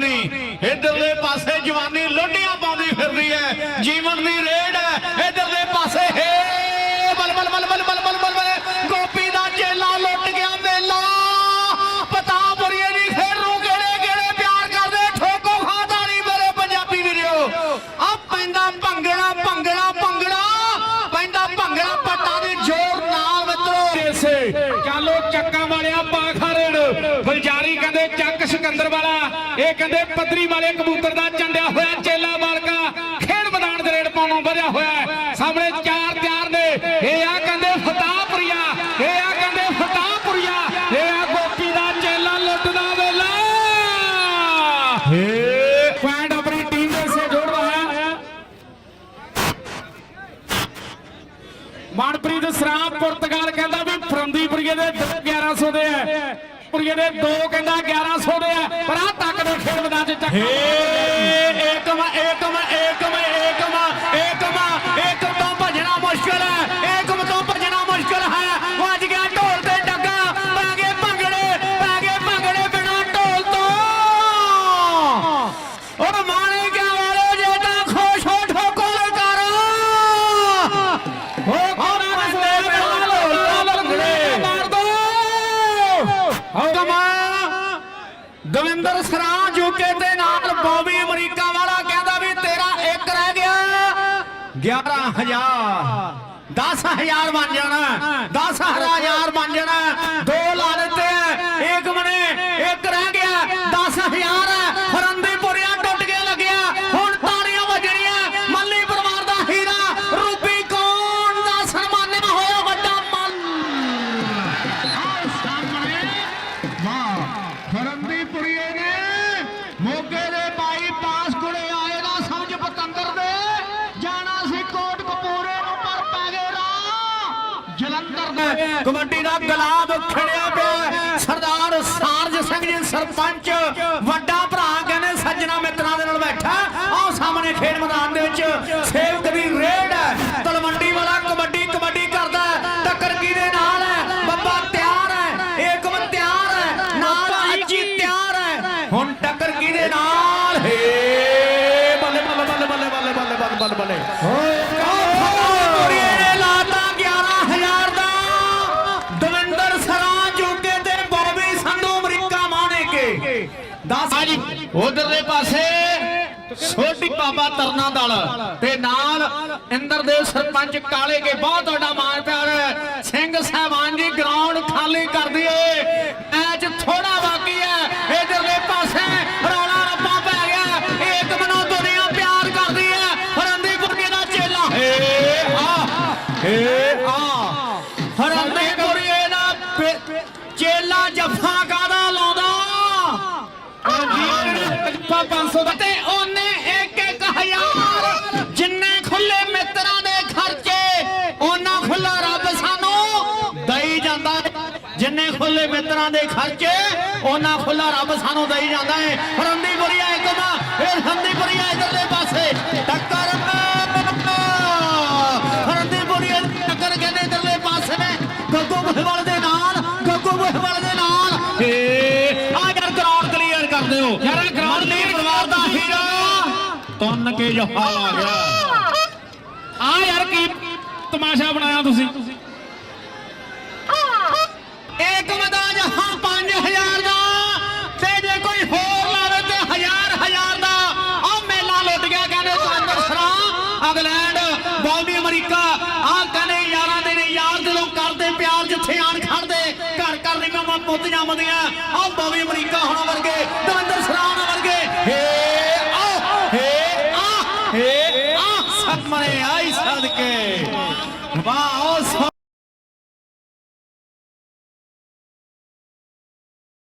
ਜਵਾਨੀ, ਇਧਰਲੇ ਪਾਸੇ ਜਵਾਨੀ ਲੋਡੀਆਂ ਪਾਉਂਦੀ ਫਿਰਦੀ ਹੈ ਜੀਵਨ ਦੀ ਰੇਡ ਹੈ ਇਧਰਲੇ ਪਾਸੇ, ਹੈ ਪੰਜਾਬੀ ਵੀਰਿਓ ਆ ਪੈਂਦਾ ਭੰਗੜਾ ਭੰਗੜਾ ਭੰਗੜਾ, ਪੈਂਦਾ ਭੰਗੜਾ ਪੱਟਾਂ ਦੇ ਜ਼ੋਰ ਨਾਲ ਮਿੱਤਰੋ। ਦੇਸੇ, ਚਾਲੋ ਵਾਲਿਆ ਪਾਖਾ ਰੇੜ ਬਲਜਾਰੀ ਕਹਿੰਦੇ ਸਿਕੰਦਰ ਵਾਲਾ, ਇਹ ਕਹਿੰਦੇ ਪੱਧਰੀ ਵਾਲੇ ਕਬੂਤਰ ਦਾ ਚੰਡਿਆ ਹੋਇਆ ਚੇਲਾ ਮਾਲਕਾ, ਖੇਡ ਮੈਦਾਨ ਦੇ ਰੇਡ ਪਾਉਣੋਂ ਵਧਿਆ ਹੋਇਆ ਸਾਹਮਣੇ ਚਾਰ ਤਿਆਰ ਨੇ, ਇਹ ਆ ਕਹਿੰਦੇ ਫਤਾਹਪੁਰੀਆ, ਇਹ ਆ ਕਹਿੰਦੇ ਫਤਾਹਪੁਰੀਆ, ਇਹ ਆ ਗੋਪੀ ਦਾ ਚੇਲਾ ਲੁੱਟਦਾ ਵੇਲਾ। ਏ ਪੁਆਇੰਟ ਆਪਣੀ ਟੀਮ ਦੇ ਸੇ ਜੋੜ ਰਹਾ ਹੈ। ਮਨਪ੍ਰੀਤ ਸਰਾਮ ਪੁਰਤਗਾਲ ਕਹਿੰਦਾ ਵੀ ਫਰੰਦੀਪੁਰੀਏ ਦੇ 1100 ਦੇ ਹੈ। ਪੁਰੀਏ ਦੇ 2 ਕਹਿੰਦਾ 1100 ਦੇ ਆ ਪਰ ਆ ਤੱਕ ਦੇ ਖੇਡ ਮੈਦਾਨ ਚ ਚੱਕ ਏਕਮ ਏਕਮ ਏਕਮ ਏਕਮ ਦਵਿੰਦਰ ਸਰਾਂ ਜੁਕੇ ਦੇ ਨਾਲ ਬੌਬੀ ਅਮਰੀਕਾ ਵਾਲਾ ਕਹਿੰਦਾ ਵੀ ਤੇਰਾ ਇੱਕ ਰਹਿ ਗਿਆ। 11000 10000 ਬਣ ਜਾਣਾ 10000 ਜਲੰਧਰ ਦੇ ਕਬੱਡੀ ਦਾ ਗੁਲਾਬ ਖੜਿਆ ਪਿਆ। ਸਰਦਾਰ ਸਾਰਜ ਸਿੰਘ ਜੀ ਸਰਪੰਚ ਵੱਡਾ ਭਰਾ ਕਹਿੰਦੇ ਸੱਜਣਾ ਮਿੱਤਰਾਂ ਦੇ ਨਾਲ ਬੈਠਾ। ਆਹ ਸਾਹਮਣੇ ਖੇਡ ਮੈਦਾਨ ਦੇ ਵਿੱਚ ਸੇਵਕ ਦੀ ਰੇਡ ਹੈ। ਤਲਵੰਡੀ ਵਾਲਾ ਕਬੱਡੀ ਕਬੱਡੀ ਕਰਦਾ। ਟੱਕਰ ਕਿਹਦੇ ਨਾਲ ਹੈ। ਬੱਬਾ ਤਿਆਰ ਹੈ। ਏਕਮ ਤਿਆਰ ਹੈ। ਨਾਲ ਅੱਜੀ ਤਿਆਰ ਹੈ। ਹੁਣ ਟੱਕਰ ਕਿਹਦੇ ਨਾਲ ਹੇ ਬੱਲੇ ਬੱਲੇ ਬੱਲੇ ਬੱਲੇ ਬੱਲੇ ਬੱਲੇ ਬੱਲੇ ਬੱਲੇ 10 ਹਾਂਜੀ ਉਧਰਲੇ ਪਾਸੇ ਛੋਟੀ ਬਾਬਾ ਤਰਨਾ ਦਲ ਤੇ ਨਾਲ ਇੰਦਰਦੇਵ ਸਰਪੰਚ ਕਾਲੇ ਕੇ, ਬਹੁਤ ਵੱਡਾ ਮਾਣ ਪਿਆਰ ਸਿੰਘ ਸਾਹਿਬਾਨ ਜੀ, ਗਰਾਊਂਡ 500 ਦਾ ਤੇ ਉਹਨੇ ਇੱਕ ਇੱਕ ਹਜ਼ਾਰ। ਜਿੰਨੇ ਖੁੱਲੇ ਮਿੱਤਰਾਂ ਦੇ ਖਰਚੇ ਉਹਨਾਂ ਖੁੱਲਾ ਰੱਬ ਸਾਨੂੰ ਦਈ ਜਾਂਦਾ। ਜਿੰਨੇ ਖੁੱਲੇ ਮਿੱਤਰਾਂ ਦੇ ਖਰਚੇ ਉਹਨਾਂ ਖੁੱਲਾ ਰੱਬ ਸਾਨੂੰ ਦਈ ਜਾਂਦਾ ਹੈ। ਫਰੰਦੀ ਬੁਰੀਆ ਇੱਕਮਾ ਇਹ ਫਰੰਦੀ ਬੁਰੀਆ ਇਧਰਲੇ ਪਾਸੇ। ਟੱਕਰ ਦੀ ਟੱਕਰ ਕਹਿੰਦੇ ਇਧਰਲੇ ਪਾਸੇ ਗੱਗੂ ਮਹਿਵਾਲ ਦੇ ਨਾਲ ਗੱਗੂ ਮਹਿਵਾਲ ਦੇ ਨਾਲ। ਏ ਆ ਯਾਰ ਗਰਾਊਂਡ ਕਲੀਅਰ ਕਰ ਦਿਓ। ਯਾਰ ਤੁੰਨ ਕੇ ਜਫਾ ਆ ਗਿਆ। ਆ ਯਾਰ ਕੀ ਤਮਾਸ਼ਾ ਬਣਾਇਆ ਤੁਸੀਂ? ਇੱਕ ਮਦਾ ਜਹਾਂ 5000 ਦਾ। ਤੇ ਜੇ ਕੋਈ ਹੋਰ ਲਾਵੇ ਤੇ ਹਜ਼ਾਰ ਹਜ਼ਾਰ ਦਾ। ਆ ਮੇਲਾ ਲੁੱਟ ਗਿਆ, ਕਹਿੰਦੇ ਤੁਰਿੰਦਰ ਸ਼ਰਾ। ਇੰਗਲੈਂਡ ਬੌਬੀ ਅਮਰੀਕਾ ਆ ਕਹਿੰਦੇ ਯਾਰਾਂ ਦੇ ਨੇ, ਯਾਰ ਜਦੋਂ ਕਰਦੇ ਪਿਆਰ, ਜਿੱਥੇ ਆਣ ਖੜਦੇ ਘਰ ਘਰ ਰਹੀਆਂ ਮੁੱਤ ਜੰਮਦੀਆਂ ਆ ਬੌਬੀ ਅਮਰੀਕਾ ਹੋਣਾ ਵਰਗੇ ਤੁਰਿੰਦਰ ਸ਼ਰਾ। ਸਾਹਮਣੇ ਆਈ ਸਦਕੇ। ਵਾਹ ਉਸ